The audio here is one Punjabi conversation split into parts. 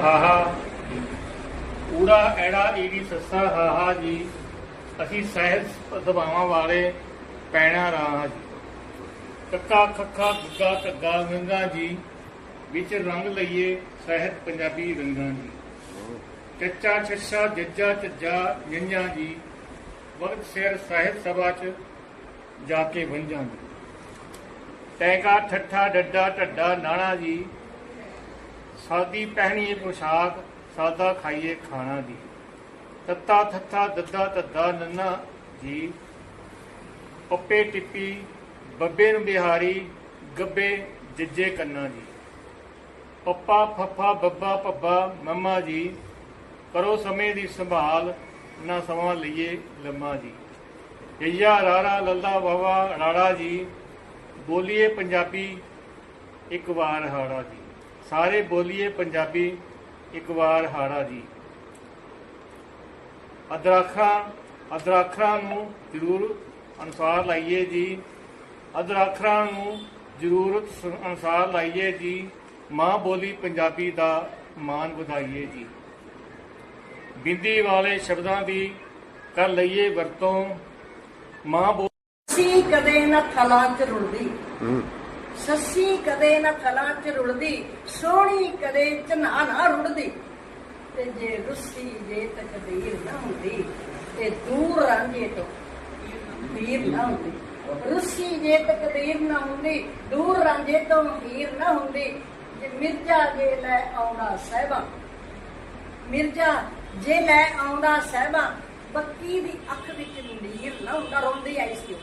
ਹਾਹਾ ਊੜਾ ਐੜਾ ਈੜੀ ਸੱਸਾ ਹਾਹਾ ਜੀ। ਅਸੀਂ ਸਹਿਜ ਦਬਾਵਾਂ ਵਾਲੇ ਪੈਣਾ ਰਾਹ ਜੀ। ਕੱਕਾ ਖੱਖਾ, ਗੁੱਗਾ ਕੱਗਾ ਗੰਗਾ ਜੀ। ਵਿੱਚ ਰੰਗ ਲਈਏ ਸਹਿਤ ਪੰਜਾਬੀ ਰੰਗਾਂ ਜੀ। ਚੱਚਾ ਛੱਛਾ, ਜੱਜਾ ਝੱਜਾ ਜੰਜਾਂ ਜੀ। ਵਕਤ ਸਿਰ ਸਾਹਿਤ ਸਭਾ ਚ ਜਾ ਕੇ ਵੰਜਾਂ ਜੀ। ਟੈਕਾ ਠੱਠਾ, ਡੱਡਾ, ਢੱਡਾ, ਨਾਣਾ ਜੀ। ਸਾਦੀ ਪਹਿਣੀਏ ਪੋਸ਼ਾਕ, ਸਾਦਾ ਖਾਈਏ ਖਾਣਾ ਦੀ ਤੱਤਾ ਥੱਥਾ, ਦੱਦਾ ਤੱਦਾ ਨੰਨਾ ਜੀ। ਪੱਪੇ ਟਿੱਪੀ, ਬੱਬੇ ਨੂੰ ਬਿਹਾਰੀ, ਗੱਬੇ ਜੱਜੇ ਕੰਨਾ ਜੀ। ਪੱਪਾ ਫੱਫਾ, ਬੱਬਾ ਪੱਬਾ ਮੰਮਾ ਜੀ। ਕਰੋ ਸਮੇਂ ਦੀ ਸੰਭਾਲ, ਨਾ ਸਮਾਂ ਲਈਏ ਲੰਮਾ ਜੀ। ਯਾ ਰਾਰਾ, ਲੱਲਾ ਬਾਵਾ ਰਾੜਾ ਜੀ। ਬੋਲੀਏ ਪੰਜਾਬੀ, ਇੱਕ ਵਾਰ ਹਾੜਾ ਜੀ। ਸਾਰੇ ਬੋਲੀਏ ਪੰਜਾਬੀ ਇੱਕ ਵਾਰ ਹਾੜਾ ਜੀ। ਅਦਰਾਖਾਂ ਅਦਰਾਖਾਂ ਨੂੰ ਜ਼ਰੂਰ ਅਨੁਸਾਰ ਲਾਈਏ ਜੀ। ਅਦਰਾਖਾਂ ਨੂੰ ਜ਼ਰੂਰਤ ਅਨੁਸਾਰ ਲਾਈਏ ਜੀ। ਮਾਂ ਬੋਲੀ ਪੰਜਾਬੀ ਦਾ ਮਾਣ ਵਧਾਈਏ ਜੀ। ਬਿੰਦੀ ਵਾਲੇ ਸ਼ਬਦਾਂ ਦੀ ਕਰ ਲਈਏ ਵਰਤੋਂ। ਮਾਂ ਬੋ ਸੱਸੀ ਕਦੇ ਨਾ ਥਲਾਂ ਚ ਰੁਲਦੀ। ਸੱਸੀ ਕਦੇ ਨਾ ਥਲਾਂ ਚ ਰੁਲਦੀ ਸੋਹਣੀ ਕਦੇ ਝਨਾ ਨਾ ਰੁਲਦੀ ਤੇ ਜੇ ਰੁੱਸੀ ਜੇ ਤਕਦੀਰ ਨਾ ਹੁੰਦੀ, ਤੇ ਦੂਰ ਰਾਂਝੇ ਤੋਂ ਵੀਰ ਨਾ ਹੁੰਦੀ। ਰੁੱਸੀ ਜੇ ਤਕਦੀਰ ਨਾ ਹੁੰਦੀ, ਦੂਰ ਰਾਂਝੇ ਤੋਂ ਹੀਰ ਨਾ ਹੁੰਦੀ। ਜੇ ਮਿਰਜ਼ਾ ਜੇ ਲੈ ਆਉਂਦਾ ਸਹਿਬਾ, ਮਿਰਜ਼ਾ ਜੇ ਲੈ ਆਉਂਦਾ ਸਹਿਬਾ ਬੱਕੀ ਦੀ ਅੱਖ ਵਿੱਚ ਨੀਰ ਨਾ ਹੁੰਦਾ, ਰੋਂਦੀ ਆਈ ਸੀ।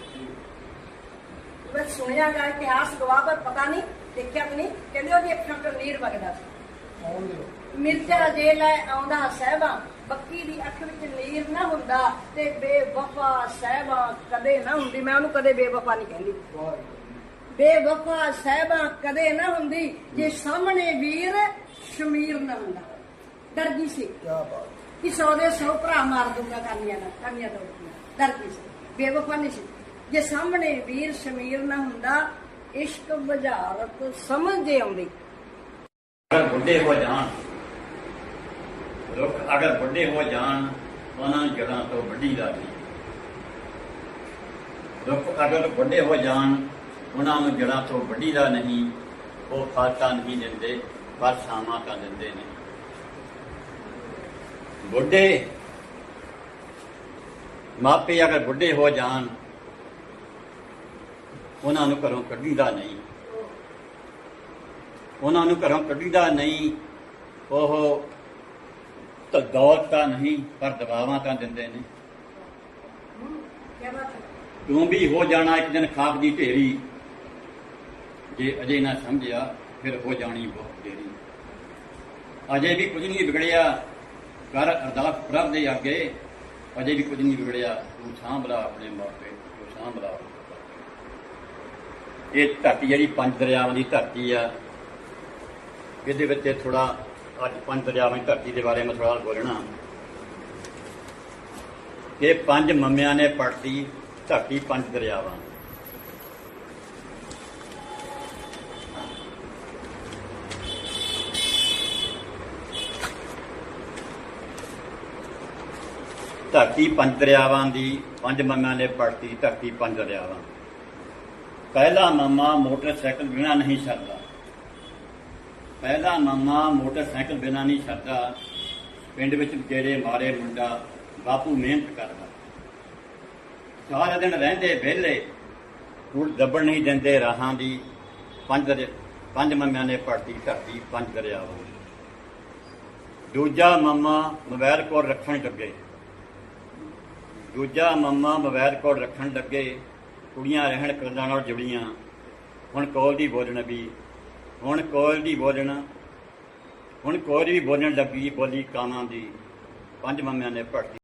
ਮੈਂ ਸੁਣਿਆ ਗਾ ਇਤਿਹਾਸ ਗਵਾਹ ਪਰ ਪਤਾ ਨਹੀਂ ਦੇਖਿਆ ਤਾਂ ਨਹੀਂ। ਕਹਿੰਦੇ ਉਹਦੀ ਅੱਖਾਂ ਤੋਂ ਨੀਰ ਵਗਦਾ ਸੀ। ਮਿਰਜ਼ਾ ਜੇ ਲੈ ਆਉਂਦਾ ਸਹਿਬਾ। ਬੱਕੀ ਦੀ ਅੱਖ ਵਿੱਚ ਨੀਰ ਨਾ ਹੁੰਦਾ ਤੇ ਬੇਵਫਾ ਸਹਿਬਾ ਕਦੇ ਨਾ ਹੁੰਦੀ। ਮੈਂ ਉਹਨੂੰ ਕਦੇ ਬੇਵਫਾ ਨਹੀਂ ਕਹਿੰਦੀ। ਬੇਵਫਾ ਸਹਿਬਾ ਕਦੇ ਨਾ ਹੁੰਦੀ ਜੇ ਸਾਹਮਣੇ ਵੀਰ ਸ਼ਮੀਰ ਨਾ ਹੁੰਦਾ। ਗਈ ਸੀ। ਕਿ ਸੌ ਦੇ ਸੌ ਭਰਾ ਮਾਰ ਦੂੰਗਾ ਕਾਨੀਆਂ ਦਾ ਕਾਨੀਆਂ ਦਾ ਡਰ ਗਈ ਸੀ। ਬੇਵਫਾ ਨਹੀਂ ਸੀ। ਜੇ ਸਾਹਮਣੇ ਵੀਰ ਸ਼ਮੀਰ ਨਾ ਹੁੰਦਾ, ਇਸ਼ਕ ਬੁਝਾਰਤ ਸਮਝ ਜੇ ਆਉਂਦੀ। ਅਗਰ ਬੁੱਢੇ ਹੋ ਜਾਣ, ਰੁੱਖ ਅਗਰ ਬੁੱਢੇ ਹੋ ਜਾਣ, ਉਹਨਾਂ ਜੜਾਂ ਤੋਂ ਵੱਡੀ ਦਾ ਰੁੱਖ ਅਗਰ ਬੁੱਢੇ ਹੋ ਜਾਣ, ਉਹਨਾਂ ਨੂੰ ਜੜਾਂ ਤੋਂ ਵੱਡੀ ਦਾ ਨਹੀਂ, ਉਹ ਫਲ ਤਾਂ ਨਹੀਂ ਦਿੰਦੇ, ਪਰ ਛਾਵਾਂ ਤਾਂ ਦਿੰਦੇ ਨੇ। ਬੁੱਢੇ, ਮਾਪੇ ਅਗਰ ਬੁੱਢੇ ਹੋ ਜਾਣ ਉਹਨਾਂ ਨੂੰ ਘਰੋਂ ਕੱਢੀਦਾ ਨਹੀਂ। ਉਹਨਾਂ ਨੂੰ ਘਰੋਂ ਕੱਢੀਦਾ ਨਹੀਂ ਉਹ ਤਾਂ ਦੌਲਤ ਤਾਂ ਨਹੀਂ ਪਰ ਦਬਾਵਾਂ ਤਾਂ ਦਿੰਦੇ ਨੇ। ਤੂੰ ਵੀ ਹੋ ਜਾਣਾ ਇੱਕ ਦਿਨ ਖਾਕ ਦੀ ਢੇਰੀ। ਜੇ ਅਜੇ ਨਾ ਸਮਝਿਆ ਫਿਰ ਹੋ ਜਾਣੀ ਬਹੁਤ ਦੇਰੀ। ਅਜੇ ਵੀ ਕੁਝ ਨਹੀਂ ਵਿਗੜਿਆ। ਕਰ ਅਰਦਾਸ ਪ੍ਰਭ ਦੇ ਅੱਗੇ ਅਜੇ ਵੀ ਕੁਝ ਨਹੀਂ ਵਿਗੜਿਆ। ਤੂੰ ਸਾਂਭਲਾ ਆਪਣੇ ਮਾਪੇ ਤੂੰ ਸਾਂਭਲਾ ਇਹ ਧਰਤੀ ਜਿਹੜੀ ਪੰਜ ਦਰਿਆਵਾਂ ਦੀ ਧਰਤੀ ਆ, ਇਹਦੇ ਵਿੱਚ ਥੋੜਾ ਅੱਜ ਪੰਜ ਦਰਿਆਵਾਂ ਦੀ ਧਰਤੀ ਦੇ ਬਾਰੇ ਮੈਂ ਥੋੜਾ ਬੋਲਣਾ। ਇਹ ਪੰਜ ਮੰਮਿਆਂ ਨੇ ਪੜਤੀ ਧਰਤੀ ਪੰਜ ਦਰਿਆਵਾਂ। ਧਰਤੀ ਪੰਜ ਦਰਿਆਵਾਂ ਦੀ, ਪੰਜ ਮੰਮਿਆਂ ਨੇ ਪੜਤੀ ਧਰਤੀ ਪੰਜ ਦਰਿਆਵਾਂ। ਪਹਿਲਾ ਮਾਮਾ ਮੋਟਰਸਾਈਕਲ ਬਿਨਾ ਨਹੀਂ ਛੱਡਦਾ। ਪਹਿਲਾ ਮਾਮਾ ਮੋਟਰਸਾਈਕਲ ਬਿਨਾ ਨਹੀਂ ਛੱਡਦਾ। ਪਿੰਡ ਵਿੱਚ ਜਿਹੜੇ ਮਾਰੇ ਮੁੰਡਾ ਬਾਪੂ ਮਿਹਨਤ ਕਰਦਾ। ਸਾਰਾ ਦਿਨ ਰਹਿੰਦੇ ਵਿਹਲੇ ਹੁਣ ਦੱਬਣ ਨਹੀਂ ਦਿੰਦੇ ਰਾਹਾਂ ਦੀ। ਪੰਜ ਪੰਜ ਮੰਮਿਆਂ ਨੇ ਪੜਤੀ ਧਰਤੀ, ਪੰਜ ਦਰਿਆਵਾਂ ਦੂਜਾ ਮੰਮਾ ਮੋਬਾਈਲ ਕੋਲ ਰੱਖਣ ਲੱਗੇ। ਦੂਜਾ ਮੰਮਾ ਮੋਬਾਈਲ ਕੋਲ ਰੱਖਣ ਲੱਗੇ। ਕੁੜੀਆਂ ਰਹਿਣ ਕੰਨਾਂ ਨਾਲ ਜੁੜੀਆਂ। ਹੁਣ ਕੋਲ ਦੀ ਬੋਲਣ ਵੀ, ਹੁਣ ਕੋਲ ਦੀ ਬੋਲਣ, ਹੁਣ ਕੋਲ ਵੀ ਬੋਲਣ ਲੱਗੀ ਬੋਲੀ ਕਾਨਾਂ ਦੀ। ਪੰਜ ਮੰਮਿਆਂ ਨੇ ਪੜਤੀ